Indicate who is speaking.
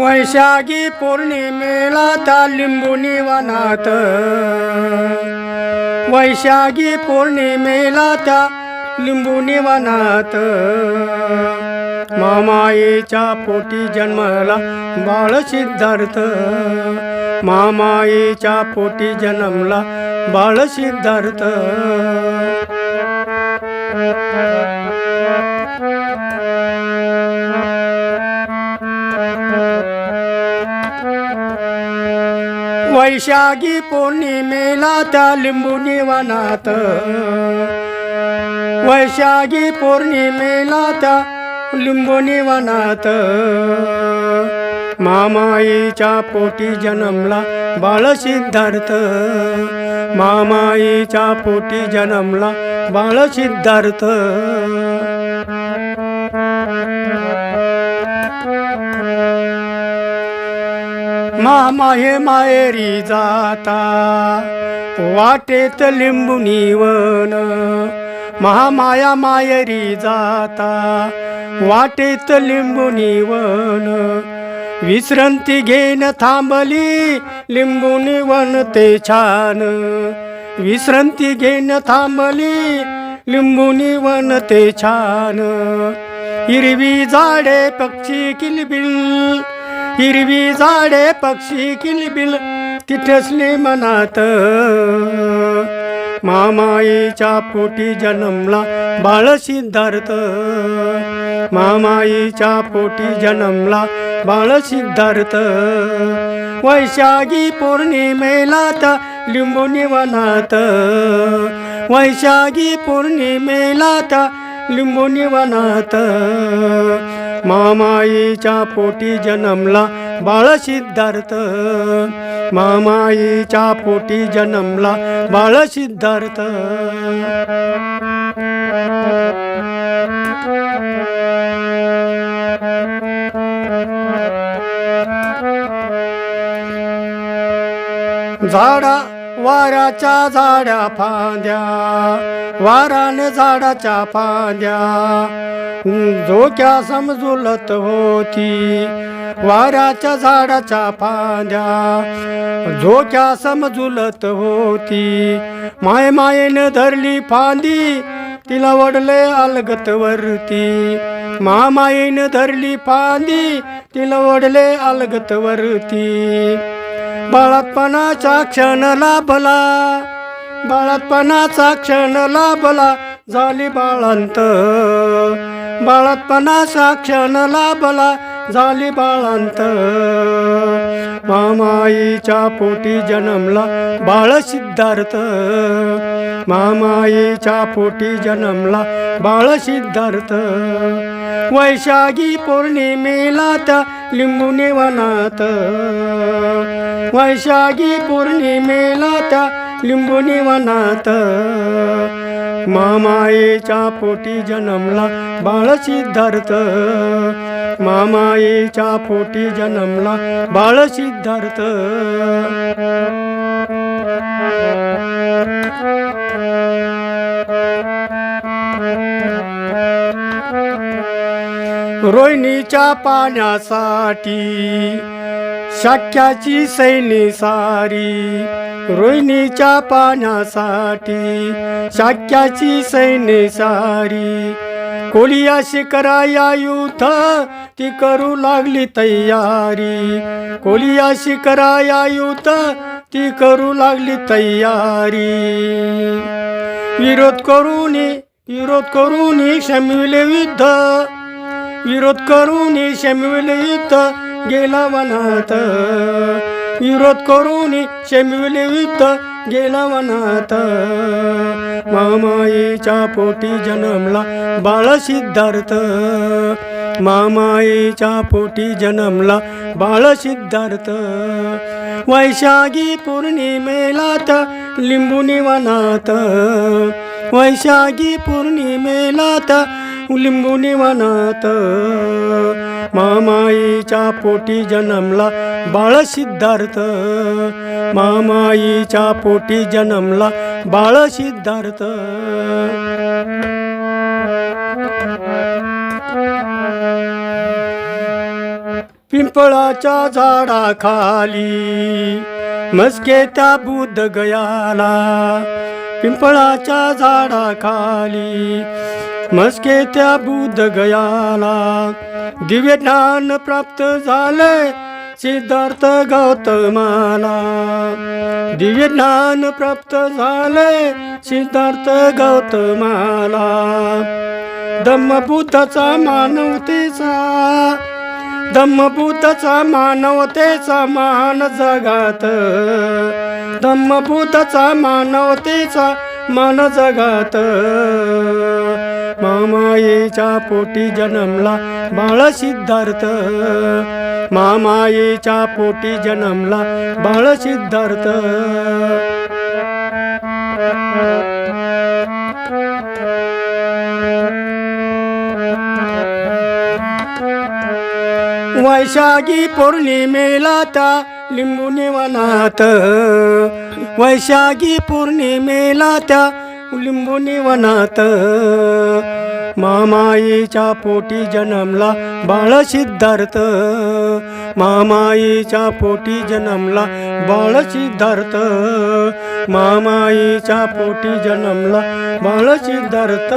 Speaker 1: वैशाखी पौर्णिमेला त्या लिंबुनी वनात वैशाखी पौर्णिमेला त्या लिंबुनी वनात मामाईच्या पोटी जन्मला बाळ सिद्धार्थ. मामाईच्या पोटी जन्मला बाळ सिद्धार्थ. वैशाखी पौर्णिमेला त्या लिंबुनी वनात वैशाखी पौर्णिमेला त्या लिंबुनी वनात मामाईच्या पोटी जन्मला बाळ सिद्धार्थ. मामाईच्या पोटी जन्मला बाळ सिद्धार्थ. मामा हे माहेरी जाता. वाटेत लिंबुनी वन महामाया मायरी जाता. वाटेत लिंबुनी वन विश्रांती घेन थांबली लिंबुनी वन ते छान. विश्रांती घेन थांबली लिंबुनी वन ते छान. हिरवी झाडे पक्षी किलबिल. हिरवी झाडे पक्षी किलबिल तिथसली मनात. मामाईच्या पोटी जन्मला बाळ सिद्धार्थ. मामाईच्या पोटी जन्मला बाळ सिद्धार्थ. वैशाखी पौर्णिमेला तर लिंबुनी वनात वैशाखी पौर्णिमेला तर लिंबुनी वनात मामाईच्या पोटी जन्मला बाळ सिद्धार्थ. मामाईच्या पोटी जन्मला बाळ सिद्धार्थ. झाडा वाऱ्याच्या झाड्या फांद्या वारान झाडाच्या फांद्या. झोक्या समजुलत होती वाऱ्याच्या झाडाच्या फांद्या. झोक्या समजुलत होती माय मायेनं धरली फांदी तिला वडले अलगत वरती. मामाईनं धरली फांदी तिला वडले अलगत वरती. बाळातपणाचा क्षण लाभला. बाळातपणाचा क्षण लाभला. झाली बाळांत. बाळातपणाचा क्षण लाभला. झाली बाळांत. मामाईच्या पोटी जन्मला बाळ सिद्धार्थ. मामाईच्या पोटी जन्मला बाळ सिद्धार्थ. वैशाखी पौर्णिमेला त्या लिंबुनी वनात वैशाखी पौर्णिमेला त्या लिंबुनी वनात मामाईच्या पोटी जन्मला बाळ सिद्धार्थ. मामाईच्या पोटी जन्मला बाळ सिद्धार्थ. रोहिणीच्या पाण्यासाठी शाक्याची सैनी सारी. रोहिणीच्या पाण्यासाठी शाक्याची सैनी सारी. कोलिया शिखरा या युथ ती करू लागली तयारी. कोलिया शिखरा या युथ ती करू लागली तयारी. विरोध करून विरोध करून क्षमिले युद्ध. विरोध करून शमिवले युद्ध गेला वनात. विरोध करून शमिवले युद्ध गेला वनात. मामाईच्या पोटी जन्मला बाळ सिद्धार्थ. मामाईच्या पोटी जन्मला बाळ सिद्धार्थ. वैशाखी पौर्णिमेलात लिंबुनी वनात. वैशाखी पौर्णिमेलात लिंबुनी वनात मामाईच्या पोटी जन्मला बाळ सिद्धार्थ. मामाईच्या पोटी जन्मला बाळ सिद्धार्थ. पिंपळाच्या झाडाखाली मस्के त्या बुद्ध गयाला. पिंपळाच्या झाडाखाली मस्के त्या बुद्ध गयाला दिव्य ज्ञान प्राप्त झाले सिद्धार्थ गौतमाला. दिव्य ज्ञान प्राप्त झाले सिद्धार्थ गौतमाला. धम्मबुद्धाचा मानवतेचा धम्मबुद्धाचा मानवतेचा मान जगात. धम्मबुद्धाचा मानवतेचा मान जगात. मामायेच्या पोटी जन्मला बाळ सिद्धार्थ. मामायेच्या पोटी जन्मला बाळ सिद्धार्थ. वैशाखी पौर्णिमेला त्या लिंबुनी वनात वैशाखी पौर्णिमेला त्या लिंबुनी वनात. मामाईच्या पोटी जन्मला बाळ सिद्धार्थ. मामाईच्या पोटी जन्मला बाळ सिद्धार्थ. मामाईच्या पोटी जन्मला बाळ सिद्धार्थ.